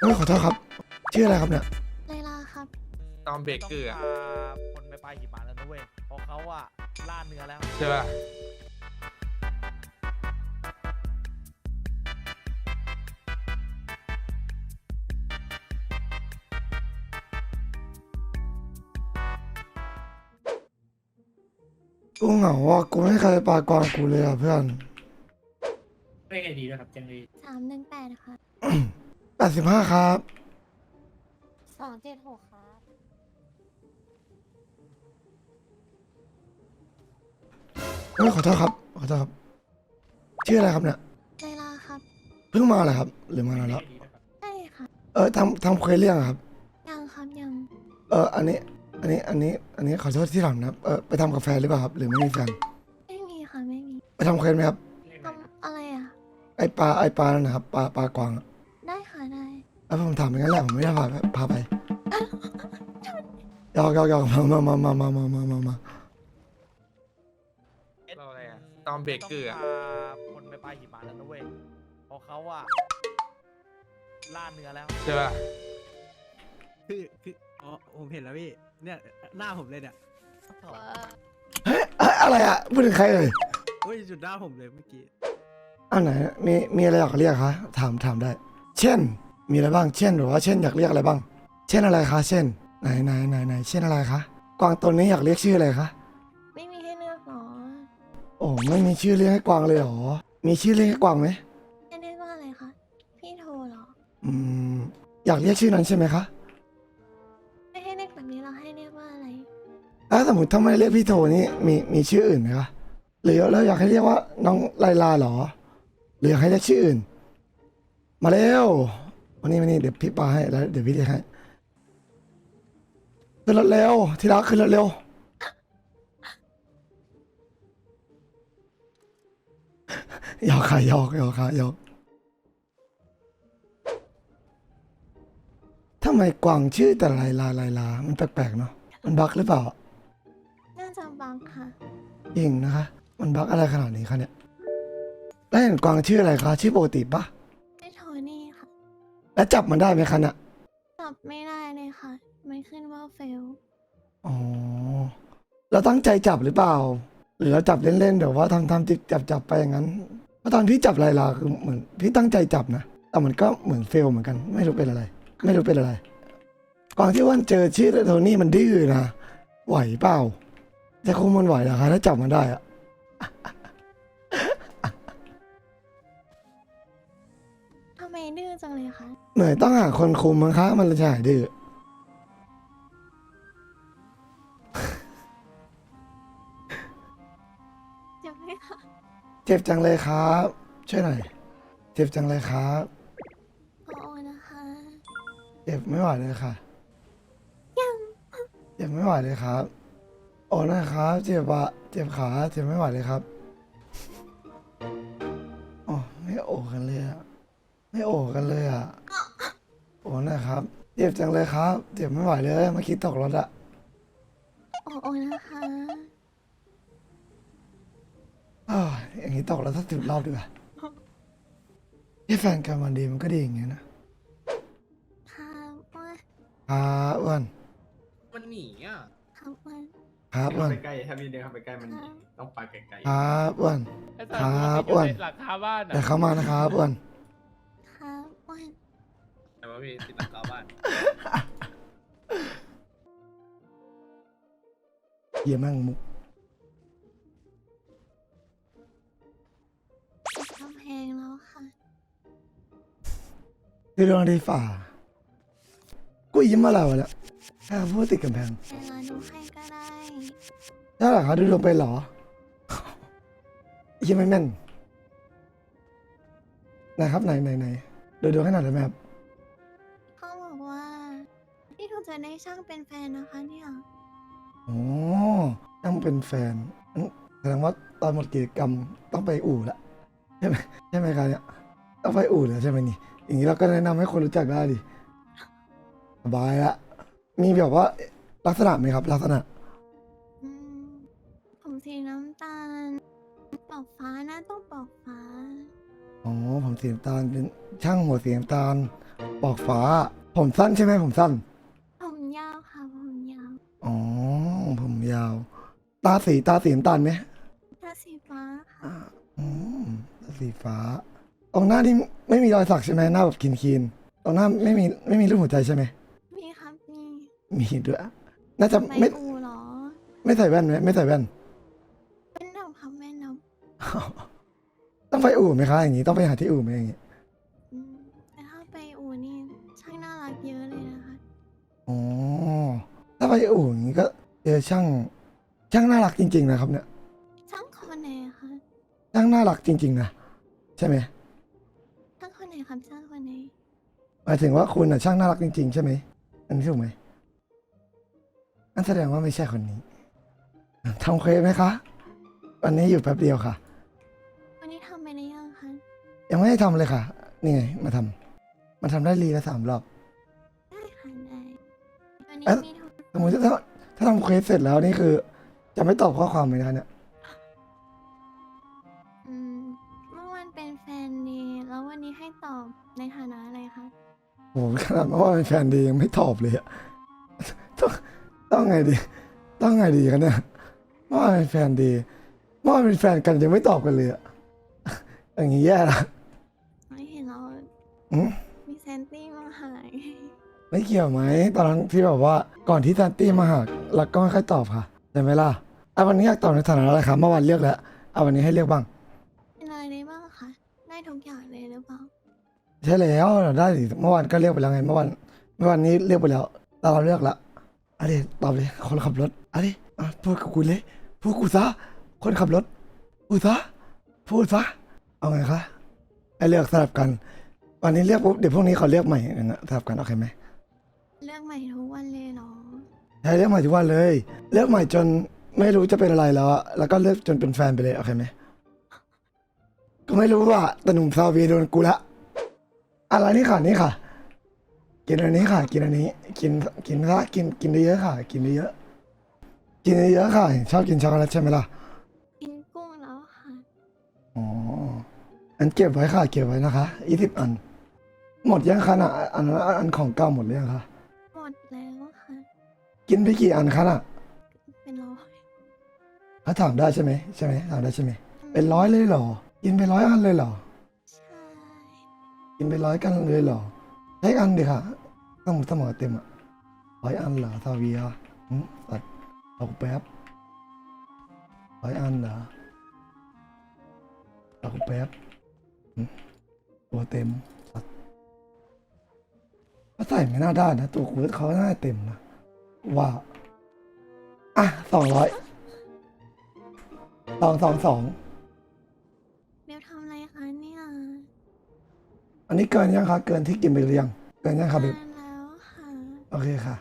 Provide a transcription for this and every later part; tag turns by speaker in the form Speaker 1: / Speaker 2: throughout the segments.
Speaker 1: เอ้ยขอโทษครับ ชื่ออะไรครับเนี่ย
Speaker 2: ไลลาครับ
Speaker 3: ตอมเบเกอร์อะ
Speaker 4: ต้องพาคนไปปลายหิมะแล้วนะเว้ยเพราะเขาอะล่าเนื้อแล้ว
Speaker 3: ใช่ป่ะ
Speaker 1: กูเหงาว่ะกูไม่เคยปลากวางกูเลยอะเพื่อน
Speaker 5: เลขไอดีด้วยครับแจ้งเลย
Speaker 2: สามหนึ่งแปดค่ะ
Speaker 1: แป ดสิบห้าครับ
Speaker 2: สองเจ็ดหกครับ
Speaker 1: เอ้ยขอโทษครับ ขอโทษครับ ชื่ออะไรครับเนี่ย
Speaker 2: ไลลาครับ
Speaker 1: เพิ่งมาเหรอครับ หรือมานาน
Speaker 5: เล
Speaker 1: แล้
Speaker 5: ข
Speaker 1: ว
Speaker 5: ไอดีด้วยครับ
Speaker 2: ใช่ค่ะ
Speaker 1: เออทำทำเคยเรื่องอะครับ
Speaker 2: ยังครับยัง
Speaker 1: เอออันนี้ อันนี้ อันนี้ อันนี้ขอโทษที่หลังนะครับ เออไปทำกาแฟหรือเปล่าครับ หรือไม่มีแฟน
Speaker 2: ไม่มีค่ะไม่มี
Speaker 1: ไปทำเคยไหมครับ
Speaker 5: เลขไหน
Speaker 2: ทำอะไรอะ
Speaker 1: ไอปลาไอปลานั่นนะครับ ปลาปลากวางอะ
Speaker 2: ได้ค่ะได้
Speaker 1: แล้วผมถามไปงั้นแหละผมไม่ได้พาไปพาไปหยอกหยอกหยอกมามามามามามามามา
Speaker 3: เราอะไรอะตอมเบเกอร์อะ
Speaker 4: ต้องพาคนไปปลายหิมะแล้วนะเว้ยเพราะเขาอะล่าเนื้อแล้ว
Speaker 3: ใช่ป่ะ
Speaker 6: คือคืออ๋อผมเห็นแล้วพี่ เนี่ยหน้าผมเลยเนี่ย
Speaker 1: เฮ้ยเอ้ยอะไรอะพูดถึงใครเอ่ย
Speaker 6: โอ้ยจุดหน้าผมเลยเมื่อกี้
Speaker 1: อันไหนมีมีอะไรอยากเรียกคะถามถามได้ เช่น มีอะไรบ้าง เช่นหรือว่าเช่นอยากเรียกอะไรบ้าง เช่นอะไรคะ เช่น ไหนไหนไหนไหนเช่นอะไรคะ กวางตัวนี้อยากเรียกชื่ออะไรคะ
Speaker 2: ไม่มีให้เลือกหรอ
Speaker 1: โอ้ไม่มีชื่อเรียกให้กวางเลยเหรอ มีชื่อเรียกให้กวางไหม
Speaker 2: ให้เรียกว่าอะไรคะ พี่โทรเหรอ
Speaker 1: อืม อยากเรียกชื่อนั้นใช่ไหมคะ
Speaker 2: ไม่ให้เรียกแบบนี้เราให้เรียกว่าอะไร
Speaker 1: แล้วสมมติถ้าไม่เรียกพี่โทนี่มีมีชื่ออื่นไหมคะ หรือเราอยากให้เรียกว่าน้องไลลาเหรอ หรืออยากให้เรียกชื่ออื่น มาเร็ว วันนี้วันนี้เดี๋ยวพี่ปาให้แล้วเดี๋ยวพี่เรียกให้ขึ้นรถเร็วที่รักขึ้นรถเร็วหยอกค่ะหยอกหยอกค่ะหยอกทำไมกวางชื่อแต่ไลลาไลลา มันแปลกๆเนาะมันบักหรือเปล่า
Speaker 2: น่าจะบังค่ะ
Speaker 1: จริงนะคะ มันบักอะไรขนาดนี้คะเนี่ยแล้วเห็นกวางชื่ออะไรคะชื่อปกติปะ
Speaker 2: พี่โทนี่ค่ะ
Speaker 1: แล้วจับมันได้ไหมคะน่ะ
Speaker 2: ตอบไม่ได้เลยค่ะ มันขึ้นว่าเฟล
Speaker 1: อ๋อเราตั้งใจจับหรือเปล่า หรือเราจับเล่นๆเดี๋ยวว่าทำทำจิบจับจับไปอย่างนั้นเพราะตอนพี่จับลายลาคือเหมือนพี่ตั้งใจจับนะแต่มันก็เหมือนเฟลเหมือนกัน ไม่รู้เป็นอะไร ไม่รู้เป็นอะไรกวางที่ว่านเจอชื่อโทนี่มันดื้อนะไหวเปล่าจะคุมมันไหวเหรอคะถ้าจับมันได้อะ
Speaker 2: จังเลยคะ
Speaker 1: เหนื่อยต้องหาคนคุมมั้งคะมันจะหายดื้อ
Speaker 2: เจ็บไหมคะ
Speaker 1: เจ็บจังเลยครับช่วยหน่อยเจ็บจังเลยครับ
Speaker 2: ขอโอนะคะ
Speaker 1: เจ็บไม่ไหวเลยค่ะ
Speaker 2: ยัง
Speaker 1: เจ็บไม่ไหวเลยครับ โอ้นะครับเจ็บอะเจ็บขาเจ็บไม่ไหวเลยครับโอ้ไม่โอกันเลยอะ ไม่โอกันเลยอะโอ้นะครับเจ็บจังเลยครับเจ็บไม่ไหวเลยเมื่อกี้ตกรถอะ
Speaker 2: โอโอนะคะ
Speaker 1: อ้าวอย่างนี้ตกแล้วสักสิบรอบดีกว่าที่แฟนกันมันดีมันก็ดีอย่างเงี้ยนะ
Speaker 2: ค่ะว่า
Speaker 1: ครับอ้วน
Speaker 7: มันหนีอะ
Speaker 2: ครับว่า
Speaker 1: ครับอ้วน
Speaker 7: ไปใกล้ถ้าพี่เดินเข้าไปใกล้มันหนีต้องไปไกล
Speaker 1: ครับอ้วนครับอ้วน
Speaker 8: หลังคาบ้าน
Speaker 1: แต่
Speaker 8: อะ
Speaker 1: เข้ามานะครับอ้วน
Speaker 2: ครับว่า
Speaker 7: ๆแต่ ว่าพี่ติดหลังคาบ้าน
Speaker 1: เยี่ยมมากมุก
Speaker 2: ติดกำแพงแล้วค่ะ
Speaker 1: คือดวงดีฝ่า กูยิ้มมาแล้วะเนี่ยถ้าพูดติดกำแพง
Speaker 2: เวลาดูให้ก็ได้
Speaker 1: ถ้าหลังเขาดูดวงไปเหรอยิ้มไม่แม่นนะครับไหนไหนไหนดูดวงให้หน่อยได้ไหมครับ
Speaker 2: จะได้ช่างเป็นแฟนนะคะเนี่ย
Speaker 1: โอ้ต้องเป็นแฟนอื้อแสดงว่าตอนหมดกิจกรรมต้องไปอู่ละใช่ไหมใช่ไหมครับเนี่ยต้องไปอู่แล้วใช่ไหมนี่อย่างนี้เราก็แนะนำให้คนรู้จักได้ดิสบายละมีแบบว่าลักษณะไหมครับ ลักษณะ
Speaker 2: อืมผมสีน้ำตาลปอกฟ้านะต้องปอกฟ้า
Speaker 1: อ๋อผมสีน้ำตาลเป็นช่างหัวสีน้ำตาลปอกฟ้า ผมสั้นใช่ไหมผมสั้น
Speaker 2: ยาว
Speaker 1: ตาสีตาสีน้ำตาลไหม
Speaker 2: ตาสีฟ้าค่ะ
Speaker 1: อ่าอืมตาสีฟ้า ตรงหน้านี่ไม่มีรอยสักใช่ไหมหน้าแบบคินคีนๆตรงหน้าไม่มีไม่มีรูปหัวใจใช่ไหม
Speaker 2: มีครับมี
Speaker 1: มีด้วย น่าจะ
Speaker 2: ไป
Speaker 1: ไม่
Speaker 2: อูเหรอ
Speaker 1: ไม่ใส่แว่นไหมไม่ใส่แว่น
Speaker 2: เป็นดำครับแม่น
Speaker 1: ต้องไปอู่ไหมคะอย่างนี้ต้องไปหาที่อู่ไหมอย่างนี้ำ
Speaker 2: อืมแต่ถ้าไปอูนี่ช่างน่ารักเยอะเลยนะคะ
Speaker 1: อ๋อถ้าไปอู่อย่างนี้ก็ เจอช่าง ช่างน่ารักจริง ๆ นะครับ เนี่ย
Speaker 2: ช่างคนไหนอะคะ
Speaker 1: ช่างน่ารักจริง ๆ นะ ใช่ไหม
Speaker 2: ช่างคนไหนครับช่างคนไหน
Speaker 1: หมายถึงว่าคุณน่ะช่างน่ารักจริง ๆ ใช่ไหมอันนี้ถูกไหมนั่นแสดงว่าไม่ใช่คนนี้ทำเควสไหมคะวันนี้อยู่แป๊บเดียวค่ะ
Speaker 2: วันนี้ทำไปได้ยังคะ
Speaker 1: ยังไม่ได้ทำเลยค่ะนี่ไงมาทำมาทำได้รีละสามรอบ
Speaker 2: ได้ค่ะได้วันนี้
Speaker 1: เอ๊ะ
Speaker 2: มีทุก
Speaker 1: สมมติถ้า ถ้าทำเควสเสร็จแล้วนี่คือ จะไม่ตอบข้อความเลยนะเนี่ย
Speaker 2: อืมเมื่อวันเป็นแฟนดีแล้ววันนี้ให้ตอบในฐานะอะไรคะ
Speaker 1: โอ้โหขนาดว่าเป็นแฟนดียังไม่ตอบเลยอะต้องต้องไงดี ต้องไงดีกันเนี่ยว่าเป็นแฟนดีว่าเป็นแฟนกันยังไม่ตอบกันเลยอะอย่างนี้แย่ละ
Speaker 2: ไม่เห็นเรา
Speaker 1: อืม ไม่เกี่ยวไหมตอนนั้นที่แบบว่าก่อนที่ซันตี้มาหาเราก็ไม่ค่อยตอบค่ะใช่ไหมล่ะอะวันนี้อยากตอบในฐานะอะไรครับเมื่อวานเลือกแล้วเอาวันนี้ให้เลือกบ้าง
Speaker 2: เป็นอะไรได้บ้างคะได้ทุกอย่างเลยหรือเปล่า
Speaker 1: ใช่แล้วได้สิเมื่อวานก็เลือกไปแล้วไงเมื่อวานเมื่อวานนี้เลือกไปแล้วแต่เราเลือกละอะเดตอบเลยคนขับรถอะเดอะพูดกับกูเลยพูดกูซะคนขับรถพูดซะพูดซะเอาไงคะให้เลือกสลับกัน วันนี้เลือกปุ๊บเดี๋ยวพรุ่งนี้เขาเลือกใหม่นะสลับกันโอเคไหม
Speaker 2: เลือกใหม่ทุกวันเลยเหรอ
Speaker 1: ใช่เลือกใหม่ทุกวันเลย เลือกใหม่จนไม่รู้จะเป็นอะไรแล้วอะแล้วก็เลือกจนเป็นแฟนไปเลยโอเคไหมก็ไม่รู้ว่าแต่หนุ่มซาเวียโดนกูละอะไรนี่ค่ะนี่ค่ะ กินอันนี้ค่ะ กินอันนี้ กินกินซะกินกินเยอะๆค่ะ กินเยอะๆกินเยอะๆค่ะ ชอบกินช็อกโกแลตใช่ไหมล่ะ
Speaker 2: กินกุ้งแล้วค่ะ
Speaker 1: อ๋ออันเก็บไว้ค่ะ เก็บไว้นะคะยี่สิบอัน หมดยังคะน่ะอันนั้นอันของเก่าหมดเลยงคะ
Speaker 2: หมดแล้วค่ะ
Speaker 1: กินไปกี่อันคะน่ะ
Speaker 2: เป็นร้อย
Speaker 1: เขาถามได้ใช่ไหมใช่ไหมถามได้ใช่ไหมเป็นร้อยเลยเหรอ กินไปร้อยอันเลยเหรอ
Speaker 2: ใช่
Speaker 1: กินไปร้อยกันเลยเหรอใช้อันเดียวค่ะสมองสมองเต็มอะร้อยอันเหรอซาเวียอืมสัตว์เอาแป๊บร้อยอันเหรอเอาแป๊บอืมตัวเต็มสัตว์เขาใส่ไม่น่าได้นะ ตัวคูดเขาน่าเต็มนะ ว่า อะสองร้อยสองสองสอง
Speaker 2: เบลทำอะไรคะเนี่ย
Speaker 1: อันนี้เกินยังคะเกินที่กินไปหรือยังเกินยังครับ
Speaker 2: ทานแล้วค่ะ
Speaker 1: โอเคค่ะ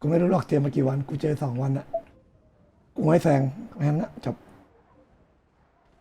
Speaker 1: กูไม่รู้หรอกเจอมากี่วัน กูเจอสองวันอะกูไม่แซงแค่นั้นนะจบ